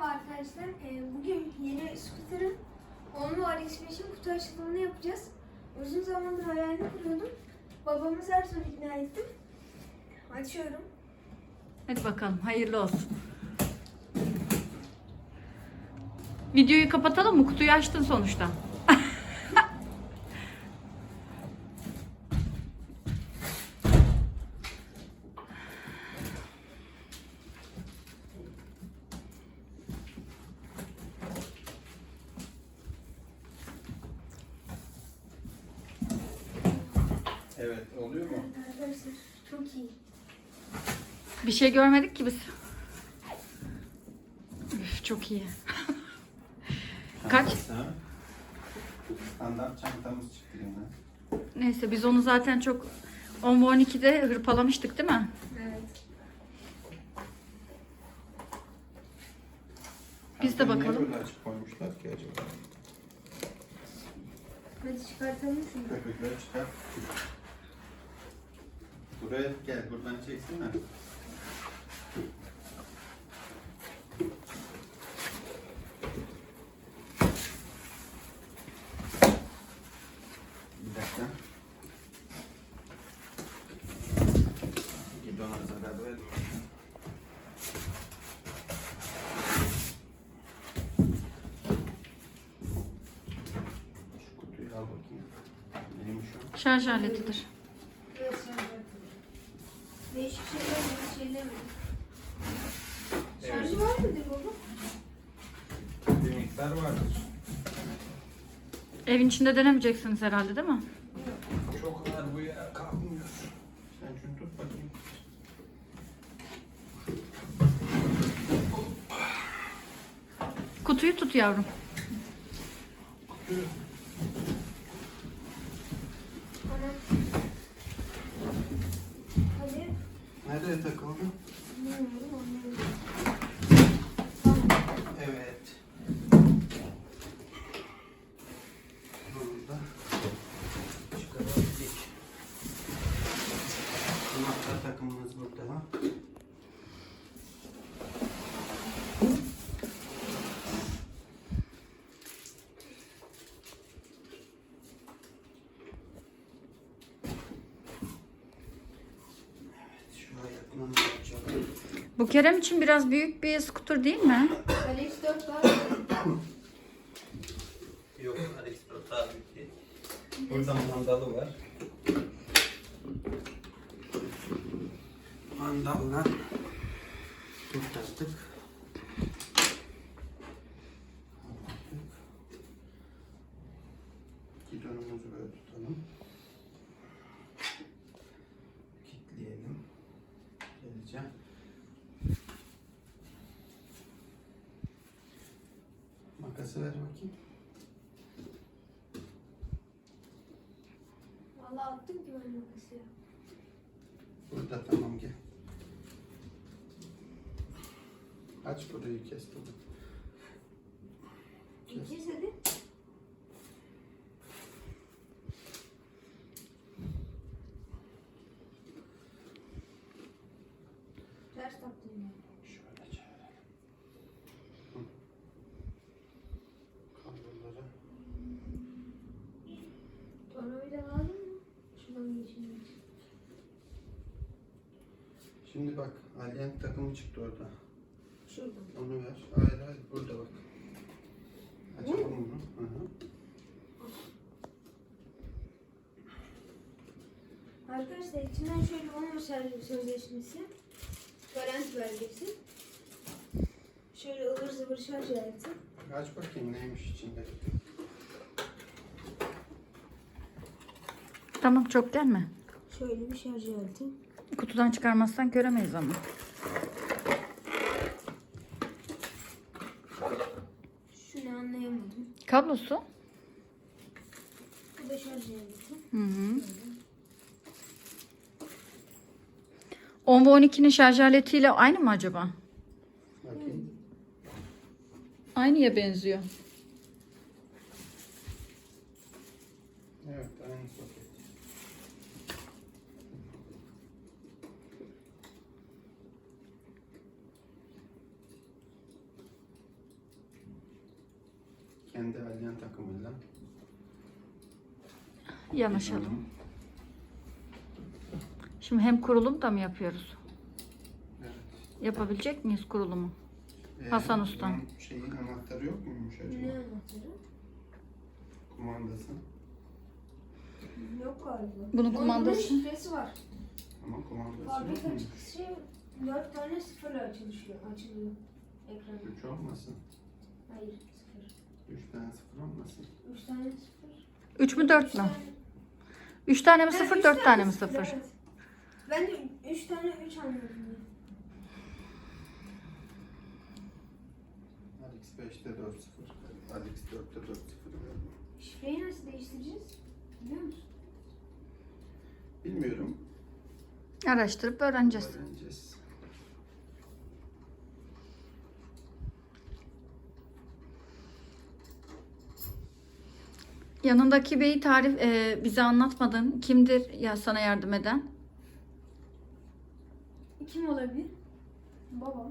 Merhaba arkadaşlar. Ee, bugün yeni scooter'ın 10 AliExpress'in kutu açılımını yapacağız. Uzun zamandır hayalini kuruyordum. Babamı zar zor ikna ettim. Açıyorum. Hadi bakalım hayırlı olsun. Videoyu kapatalım mı? Kutuyu açtın sonuçta. Evet, oluyor mu? Arkadaşlar çok iyi. Bir şey görmedik ki biz. Üf, çok iyi. Kaç? Çantası? Standart çantamız çıktı yine. Neyse biz onu zaten çok 10 ve 12'de hırpalamıştık değil mi? Evet. Biz de Çantayı bakalım. Niye böyle açık koymuşlar ki acaba? Hadi çıkartalım şunu. Köpekleri çıkar. Buraya gel, buradan çeksene. Bir dakika. Şarj aletidir. Evet, şarj yapalım. Değişik şeyler mi? Şeyler mi? Mıdır baba? Bir miktar vardır. Evin içinde denemeyeceksiniz herhalde değil mi? Çok ağır bu ya, kalkmıyor. Sen şunu tut bakayım. Kutuyu tut yavrum. Hadi. Nereye takıldı? Bilmiyorum anlıyorum. Evet. Burada çıkarabildik. Anahtar takımımız burada. Evet, şu ayaklarını açalım. Bu Kerem için biraz büyük bir skuter değil mi? Alex 4 var. Yok, AliExpress abi değil. Burada mandalı var. Mandalla kurtardık. Gidonumuzu böyle tutalım. Kilitleyelim. Geleceğim. Makası ver bakayım. Vallahi attım ki ben makası ya. Burada tamam gel. Aç burayı kes bunu. Gideceğiz hadi. Ters taktım ya. Şöyle çevirelim. Hı. Kabloları. Tornavida lazım mı? Şuradan geçeyim. Şimdi bak Alien takımı çıktı orada. Şuradan. Onu ver. Hayır hayır burada bak. Açalım bunu. Hı hı. Arkadaşlar içinden şöyle olma şarj sözleşmesi. Garanti belgesi. Şöyle ıvır zıvır şarj aleti. Aç bakayım neymiş içinde. Tamam çok gelme. Şöyle bir şarj aleti. Kutudan çıkarmazsan göremeyiz ama. Şunu anlayamadım. Kablosu? Bu da şarj aleti. Hı hı. 10 ve 12'nin şarj aletiyle aynı mı acaba? Bakayım. Aynıya benziyor. Evet aynı soket. Kendi alyan takımıyla. Yanaşalım. Şimdi hem kurulum da mı yapıyoruz? Evet. Yapabilecek miyiz kurulumu? Ee, Hasan Usta. bunun Şeyin anahtarı yok muymuş Ne acaba? anlatıyor? Kumandası. Yok galiba. Bunun kumandası. şifresi var. Ama kumandası yok Fabrika muymuş? çıkışı 4 tane sıfırla açılıyor. Açılıyor. Ekranı. Üç olmasın. Hayır. Üç tane sıfır olmasın. 3 tane sıfır. 3 mü 4 Üç mü? tane- 3 tane mi Ha, 0 üç 4 tane mi sıfır, 0? evet. Ben de 3 tane 3 anladım. Alex 5'te 4 0. Alex 4'te 4 0 verdim. Şifreyi nasıl değiştireceğiz? Biliyor musun? Bilmiyorum. Araştırıp öğreneceğiz. Öğreneceğiz. Yanındaki beyi tarif e, bize anlatmadın. Kimdir ya sana yardım eden? Kim olabilir? Babam.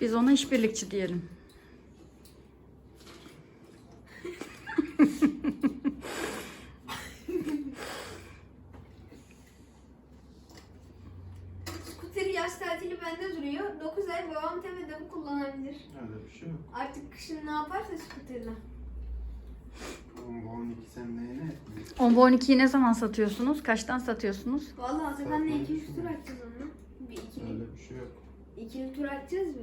Biz ona işbirlikçi diyelim. Skuteri yaz tatili bende duruyor. 9 ay babam tepede bu kullanabilir. Öyle bir şey yok. Artık kışın ne yaparsa skuterle. Oğlum bu 12 sen etmiyorsun? 10 bu 12'yi ne zaman satıyorsunuz? Kaçtan satıyorsunuz? Vallahi Satmayı 2 3 tur atacağız onunla. Bir ikili. Öyle bir şey yok. İkili tur atacağız mı?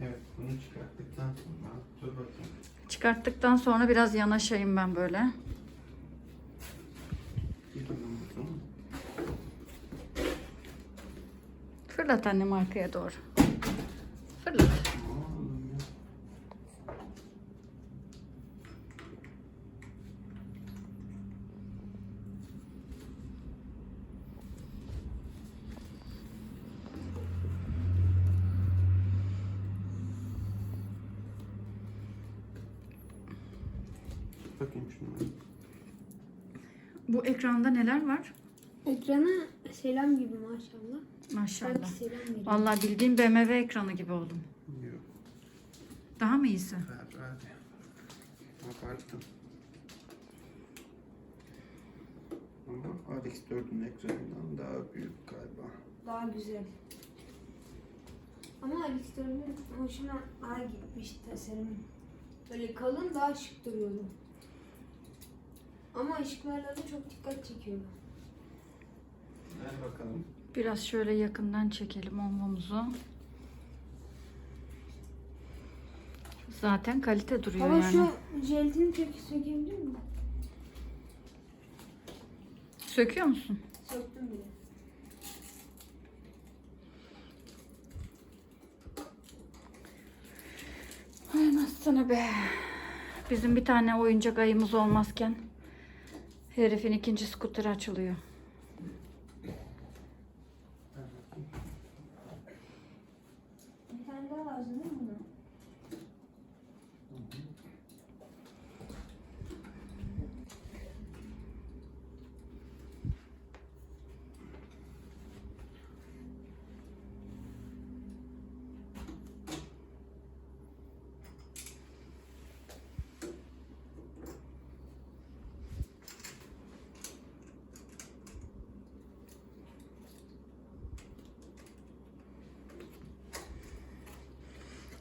Evet bunu çıkarttıktan sonra dur bakayım. Çıkarttıktan sonra biraz yanaşayım ben böyle. Bir adım bakalım. Fırlat annem arkaya doğru. Fırlat. Bakayım. Bu ekranda neler var? Ekrana selam gibi maşallah. Maşallah. Vallahi bildiğin BMW ekranı gibi oldum. Yok. Daha mı iyisi? Hadi. Abarttım. Ama Alex 4'ün ekranından daha büyük galiba. Daha güzel. Ama Alex'lerin hoşuma A gitmiş tasarım. Böyle kalın daha şık duruyordu. Ama ışıklarla da çok dikkat çekiyordu. Ver bakalım. Biraz şöyle yakından çekelim omumuzu. Zaten kalite duruyor Ama yani. şu jelatini çek sökebilir miyim? Söküyor musun? Söktüm bile. Ay anasını be. Bizim bir tane oyuncak ayımız olmazken herifin ikinci skuteri açılıyor. Bir tane daha lazım değil mi buna?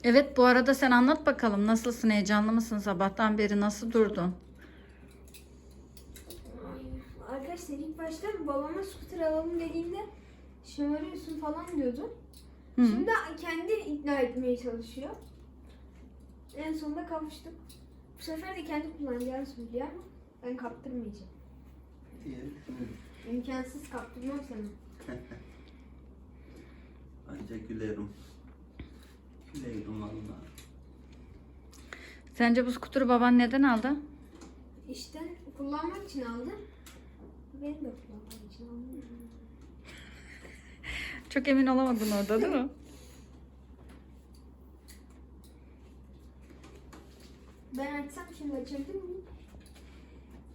Evet bu arada sen anlat bakalım nasılsın heyecanlı mısın sabahtan beri nasıl durdun? Arkadaşlar ilk başta babama scooter alalım dediğinde şımarıyorsun falan diyordu. Hı. Şimdi kendi ikna etmeye çalışıyor. En sonunda kavuştuk. Bu sefer de kendi kullanacağını söylüyor ama ben kaptırmayacağım. İmkansız kaptırmam sana. Ancak gülerim. Sence bu skuturu baban neden aldı? İşte kullanmak için aldım. Benim de kullanmak için aldım. Çok emin olamadın orada değil mi? Ben açsam şimdi açabilir miyim?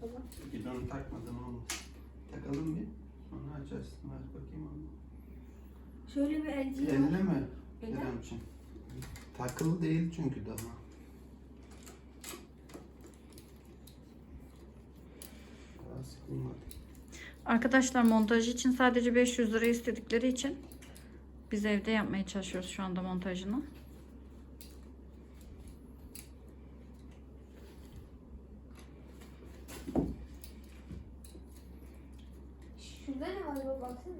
Tamam. Gidonu takmadım onu. Takalım bir. Sonra açarsın. Aç bakayım onu. Şöyle bir elciyi. Elle mi? Neden? için. Takılı değil çünkü daha. Daha sıkılmadı. Arkadaşlar montaj için sadece 500 lira istedikleri için biz evde yapmaya çalışıyoruz şu anda montajını. Şurada ne var baksana.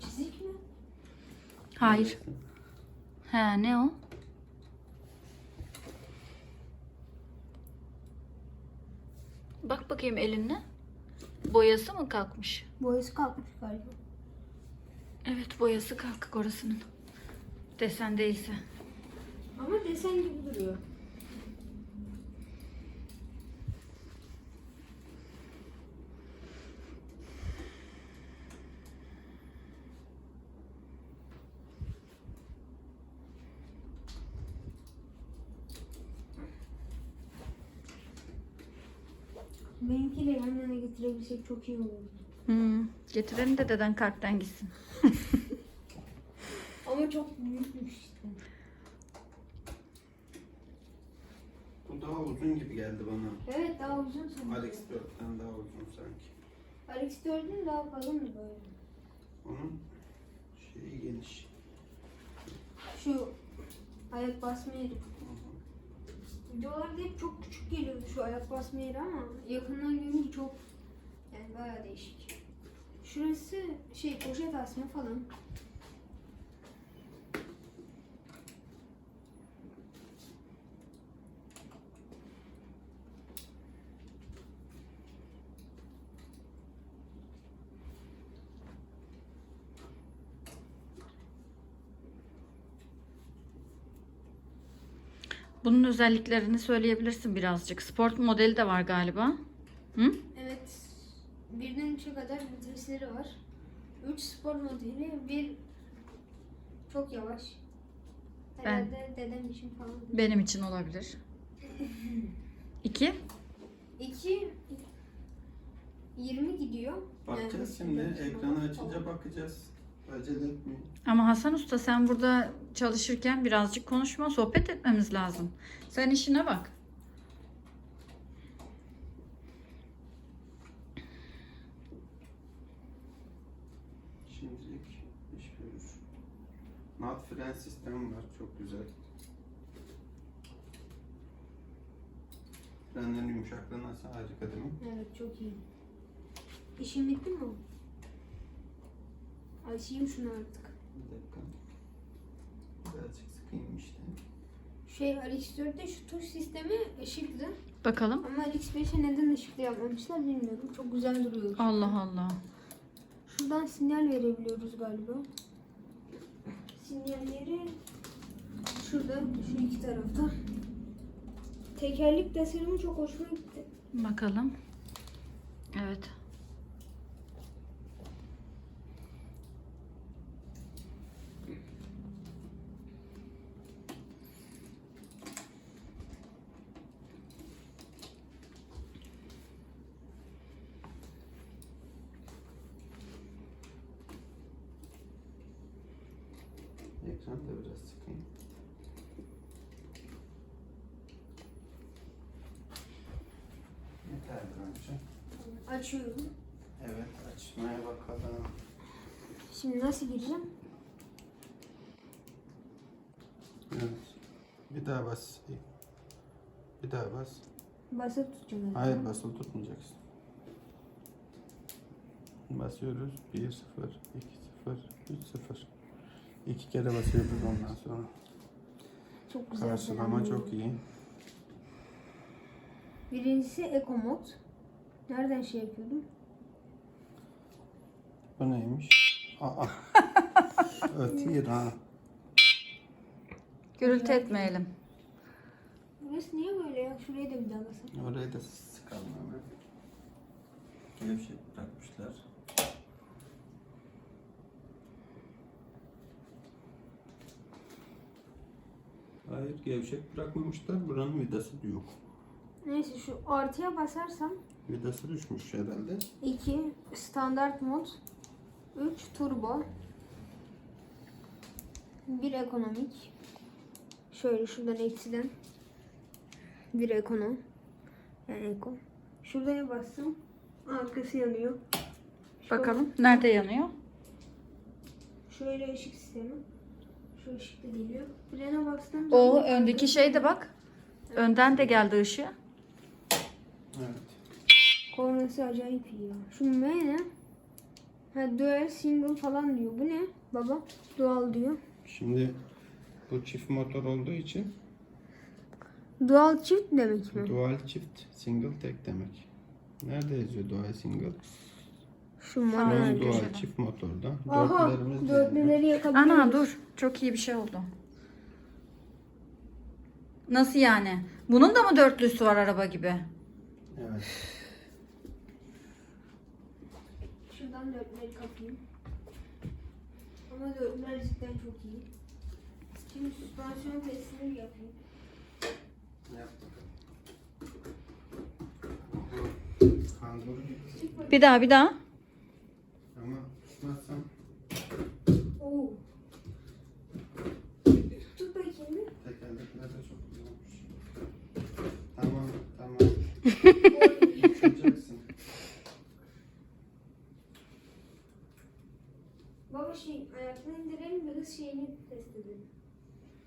Çizik mi? Hayır. He ne o? Bak bakayım eline. Boyası mı kalkmış? Boyası kalkmış galiba. Evet boyası kalkık orasının. Desen değilse. Ama desen gibi duruyor. Benimkiyle yan yana getirebilsek çok iyi olur. Hmm. Getirelim de deden kalpten gitsin. Ama çok büyükmüş işte. Bu daha uzun gibi geldi bana. Evet daha uzun sanırım. Alex 4'ten daha uzun sanki. Alex 4'ün daha kalın böyle. Onun şeyi geniş. Şu ayak basma yeri. Videolarda hep çok küçük geliyordu şu ayak basma yeri ama yakından görünce çok yani bayağı değişik. Şurası şey poşet asma falan. Bunun özelliklerini söyleyebilirsin birazcık. Sport modeli de var galiba. Hı? Evet. Birden üçe kadar vitesleri var. Üç spor modeli, bir çok yavaş. Herhalde dedem için falan. Benim için olabilir. İki. İki 20 gidiyor. Bakacağız Yani şimdi. Ekranı açınca bakacağız. Acele etmeyin. Ama Hasan Usta sen burada çalışırken birazcık konuşma, sohbet etmemiz lazım. Sen işine bak. Şimdilik iş görür. Mat fren sistemi var. Çok güzel. Frenlerin yumuşaklığı nasıl? Harika değil mi? Evet çok iyi. İşin bitti mi? Açayım şunu artık. Bir dakika. Birazcık sıkayım işte. Şey Alex 4'te şu tuş sistemi ışıklı. Bakalım. Ama Alex 5'e neden ışıklı yapmamışlar bilmiyorum. Çok güzel duruyor. Allah Allah. Şuradan sinyal verebiliyoruz galiba. Sinyalleri şurada, şu iki tarafta. Tekerlek tasarımı çok hoşuma gitti. Bakalım. Evet. Ekranı da biraz sıkayım. Yeterdir önce. Açıyorum. Evet açmaya bakalım. Şimdi nasıl gireceğim? Evet. Bir daha bas. Bir daha bas. Basıp tutacağım. Hayır basılı tutmayacaksın. Basıyoruz. 1 0 2 0 3 0. İki kere basıyoruz ondan sonra. Çok güzel. Karşılama çok iyi. Birincisi Eco Mod. Nereden şey yapıyordum? Bu neymiş? Aa. Ötüyor ha. Gürültü etmeyelim. Burası niye böyle ya? Şuraya da bir daha basın. Orayı da sıkalım hemen. Gevşek bırakmışlar. Hayır gevşek bırakmamışlar. Buranın vidası da yok. Neyse şu artıya basarsam Vidası düşmüş herhalde. 2 standart mod 3 turbo. 1 ekonomik. Şöyle şuradan eksiden bir ekono. Yani eko. Şuraya bastım arkası yanıyor. Bakalım nerede yanıyor? şöyle ışık sistemi. Şu ışık da geliyor. Frene bastım O öndeki şey de bak. Önden de geldi ışığı. Evet. kornası acayip iyi ya. Şu M ne ha dual single falan diyor bu ne baba dual diyor Şimdi bu çift motor olduğu için dual çift demek mi dual çift, single tek demek. Nerede yazıyor dual single? şu Ön köşede. dual çift motorda. Aha Dörtlerimiz de dörtlüleri yakabiliyoruz. Ana dur. Çok iyi bir şey oldu. Nasıl yani? Bunun da mı dörtlüsü var araba gibi? Evet. Şuradan dörtleri kapayım. Ama dörtler cidden çok iyi. Şimdi süspansiyon testini yapayım. Yap bakalım. Kanguru gibi. Bir daha bir daha. Ama tutmazsam Oo. Tut bakayım bir. tekerlekler de çok güzel olmuş. Tamam, tamam. Uçacaksın. Baba şey ayakını indirelim ve hız şeyini test edelim.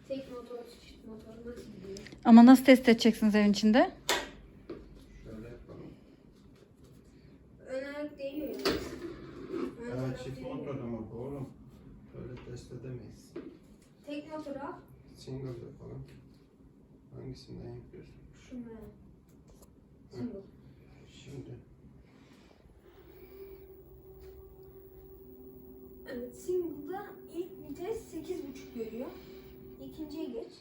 Tek motor, çift motor nasıl gidiyor? Ama nasıl test edeceksiniz evin içinde? Şöyle yapalım. Ön ayak değiyor yani. Ön Evet, çift motor ama bu oğlum. Böyle test edemeyiz. Tek motor al. Single yapalım. Hangisinden yapıyorsun? Şu mu? Single. Şimdi. Evet, single'da ilk vites 8.5 görüyor. İkinciye geç.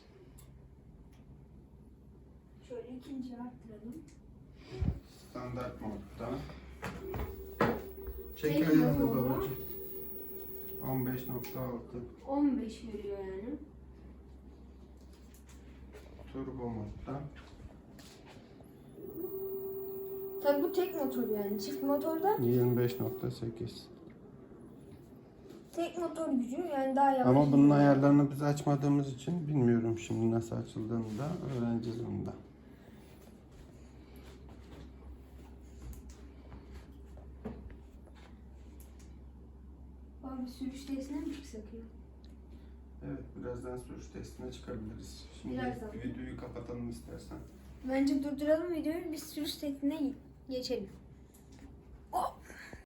Şöyle ikinciyi arttıralım. Standart modda. Çek Tek ayağını motorla. babacığım. 15.6 15 veriyor yani. turbo modda. Tabi bu tek motor yani. Çift motorda 25.8 tek motor gücü yani daha yavaş. Ama bunun ayarlarını biz açmadığımız için bilmiyorum şimdi nasıl açıldığını da öğreneceğiz onu da. Abi sürüş testine mi çıksak ya? Evet birazdan sürüş testine çıkabiliriz. Şimdi Birazdan. videoyu kapatalım istersen. Bence durduralım videoyu biz sürüş testine geçelim.